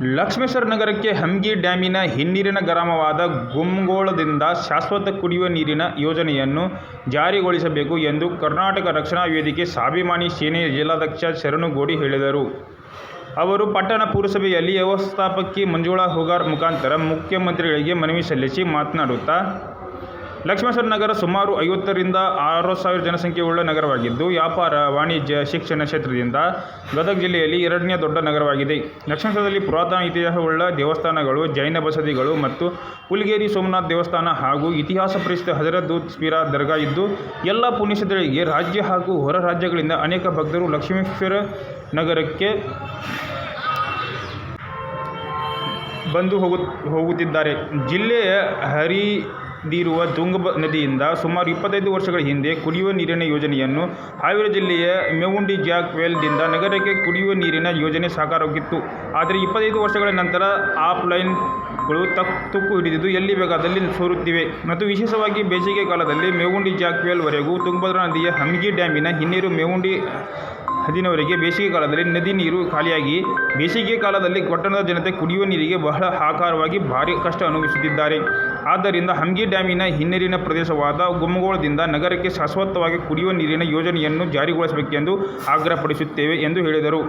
ಲಕ್ಷ್ಮೇಶ್ವರ ನಗರಕ್ಕೆ ಹಂಗಿ ಡ್ಯಾಮಿನ ಹಿನ್ನೀರಿನ ಗ್ರಾಮವಾದ ಗುಮ್ಗೋಳದಿಂದ ಶಾಶ್ವತ ಕುಡಿಯುವ ನೀರಿನ ಯೋಜನೆಯನ್ನು ಜಾರಿಗೊಳಿಸಬೇಕು ಎಂದು ಕರ್ನಾಟಕ ರಕ್ಷಣಾ ವೇದಿಕೆ ಸ್ವಾಭಿಮಾನಿ ಸೇನೆಯ ಜಿಲ್ಲಾಧ್ಯಕ್ಷ ಶರಣುಗೋಡಿ ಹೇಳಿದರು. ಅವರು ಪಟ್ಟಣ ಪುರಸಭೆಯಲ್ಲಿ ವ್ಯವಸ್ಥಾಪಕಿ ಮಂಜುಳಾ ಹುಗಾರ್ ಮುಖಾಂತರ ಮುಖ್ಯಮಂತ್ರಿಗಳಿಗೆ ಮನವಿ ಸಲ್ಲಿಸಿ ಮಾತನಾಡುತ್ತಾ, ಲಕ್ಷ್ಮೇಶ್ವರ ನಗರ ಸುಮಾರು ಐವತ್ತರಿಂದ ಆರು ಸಾವಿರ ಜನಸಂಖ್ಯೆಯುಳ್ಳ ನಗರವಾಗಿದ್ದು, ವ್ಯಾಪಾರ, ವಾಣಿಜ್ಯ, ಶಿಕ್ಷಣ ಕ್ಷೇತ್ರದಿಂದ ಗದಗ ಜಿಲ್ಲೆಯಲ್ಲಿ ಎರಡನೇ ದೊಡ್ಡ ನಗರವಾಗಿದೆ. ಲಕ್ಷ್ಮೇಶ್ವರದಲ್ಲಿ ಪುರಾತನ ಇತಿಹಾಸವುಳ್ಳ ದೇವಸ್ಥಾನಗಳು, ಜೈನ ಬಸದಿಗಳು ಮತ್ತು ಹುಲಿಗೇರಿ ಸೋಮನಾಥ ದೇವಸ್ಥಾನ ಹಾಗೂ ಇತಿಹಾಸ ಪ್ರಸಿದ್ಧ ಹಜರತ್ ದೂತ್ ಸ್ಪೀರಾ ದರ್ಗಾ ಇದ್ದು, ಎಲ್ಲ ಪುಣ್ಯಕ್ಷೇತ್ರಗಳಿಗೆ ರಾಜ್ಯ ಹಾಗೂ ಹೊರ ರಾಜ್ಯಗಳಿಂದ ಅನೇಕ ಭಕ್ತರು ಲಕ್ಷ್ಮೇಶ್ವರ ನಗರಕ್ಕೆ ಬಂದು ಹೋಗುತ್ತಿದ್ದಾರೆ. ಜಿಲ್ಲೆಯ ಹರಿದಿರುವ ತುಂಗಭ ನದಿಯಿಂದ ಸುಮಾರು ಇಪ್ಪತ್ತೈದು ವರ್ಷಗಳ ಹಿಂದೆ ಕುಡಿಯುವ ನೀರಿನ ಯೋಜನೆಯನ್ನು ಹಾವೇರಿ ಜಿಲ್ಲೆಯ ಮೇವುಂಡಿ ಜಾಕ್ ವೆಲ್ದಿಂದ ನಗರಕ್ಕೆ ಕುಡಿಯುವ ನೀರಿನ ಯೋಜನೆ ಸಾಕಾರವಾಗಿತ್ತು. ಆದರೆ ಇಪ್ಪತ್ತೈದು ವರ್ಷಗಳ ನಂತರ ಪೈಪ್ ಲೈನ್ ತಕ್ ತುಕ್ಕು ಹಿಡಿದಿದ್ದು ಎಲ್ಲಿ ಬೇಕಾದಲ್ಲಿ ಸೋರುತ್ತಿವೆ ಮತ್ತು ವಿಶೇಷವಾಗಿ ಬೇಸಿಗೆ ಕಾಲದಲ್ಲಿ ಮೇವುಂಡಿ ಜಾಕ್ ವೆಲ್ ವರೆಗೂ ತುಂಗಭದ್ರಾ ನದಿಯ ಹಂಗಿ ಡ್ಯಾಮಿನ ಹಿನ್ನೀರು ಮೇವುಂಡಿ ಹದಿನವರೆಗೆ ಬೇಸಿಗೆ ಕಾಲದಲ್ಲಿ ನದಿ ನೀರು ಖಾಲಿಯಾಗಿ ಬೇಸಿಗೆ ಕಾಲದಲ್ಲಿ ಪಟ್ಟಣದ ಜನತೆ ಕುಡಿಯುವ ನೀರಿಗೆ ಬಹಳ ಆಕಾರವಾಗಿ ಭಾರಿ ಕಷ್ಟ ಅನುಭವಿಸುತ್ತಿದ್ದಾರೆ. ಆದ್ದರಿಂದ ಹಂಗಿ ಡ್ಯಾಮಿನ ಹಿನ್ನೀರಿನ ಪ್ರದೇಶವಾದ ಗುಮ್ಮಗೋಳದಿಂದ ನಗರಕ್ಕೆ ಶಾಶ್ವತವಾಗಿ ಕುಡಿಯುವ ನೀರಿನ ಯೋಜನೆಯನ್ನು ಜಾರಿಗೊಳಿಸಬೇಕೆಂದು ಆಗ್ರಹಪಡಿಸುತ್ತೇವೆ ಎಂದು ಹೇಳಿದರು.